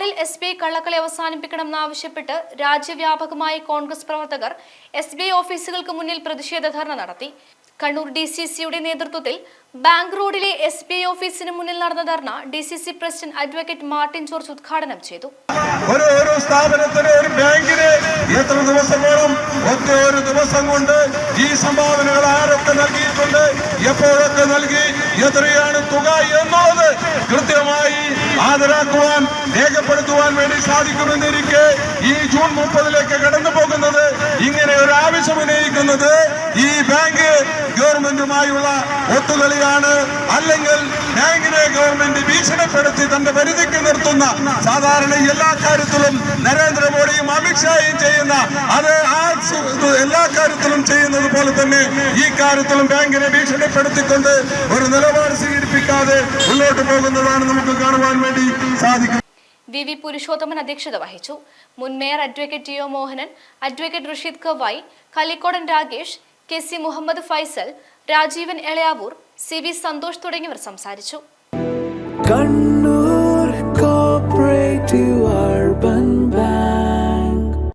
നിലപാടിൽ S B I കള്ളക്കളി അവസാനിപ്പിക്കണമെന്നാവശ്യപ്പെട്ട് രാജ്യവ്യാപകമായി കോൺഗ്രസ് പ്രവർത്തകർ എസ് ബി ഐ ഓഫീസുകൾക്ക് മുന്നിൽ പ്രതിഷേധ ധർണ നടത്തി. കണ്ണൂർ ഡി സി സിയുടെ നേതൃത്വത്തിൽ ബാങ്ക് റോഡിലെ എസ് ബി ഐ ഓഫീസിന് മുന്നിൽ നടന്ന ധർണ D C C president advocate Martin George ഉദ്ഘാടനം ചെയ്തു. ഒരു എത്ര ദിവസം വേണം? ദിവസം കൊണ്ട് ഈ സംഭാവനകൾ ആരൊക്കെ നൽകിയിട്ടുണ്ട്? എപ്പോഴൊക്കെ നൽകി? എത്രയാണ് തുക കൃത്യമായി ഹാജരാക്കുവാൻ രേഖപ്പെടുത്തുവാൻ വേണ്ടി സാധിക്കുമെന്നിരിക്കെ ഈ ജൂൺ മുപ്പതിലേക്ക് കടന്നു പോകുന്നത് ഇങ്ങനെ ഒരു ആവശ്യം ഉന്നയിക്കുന്നത് ഈ ബാങ്ക് ഗവൺമെന്റുമായുള്ള ഒത്തുകളിയാണ്. അല്ലെങ്കിൽ ബാങ്കിനെ ഗവൺമെന്റ് ഭീഷണിപ്പെടുത്തി തന്റെ പരിധിക്ക് നിർത്തുന്ന സാധാരണ എല്ലാ കാര്യത്തിലും നരേന്ദ്രമോദിയും അമിത്ഷായും ചെയ്യുന്ന അത് ആ എല്ലാ കാര്യത്തിലും ചെയ്യുന്നത് പോലെ തന്നെ ഈ കാര്യത്തിലും ബാങ്കിനെ ഭീഷണിപ്പെടുത്തിക്കൊണ്ട് ഒരു നിലപാട് സ്വീകരിപ്പിക്കാതെ മുന്നോട്ട് പോകുന്നതാണ് നമുക്ക് കാണുവാൻ വേണ്ടി സാധിക്കും വി വി പുരുഷോത്തമൻ അധ്യക്ഷത വഹിച്ചു. മുൻ mayor advocate T O Mohanan advocate Rasheed Kavayi Kalikkodan Rakesh K C Muhammad Faisal Rajeevan Elayavoor C V Santhosh തുടങ്ങിയവർ സംസാരിച്ചു. കണ്ണൂർ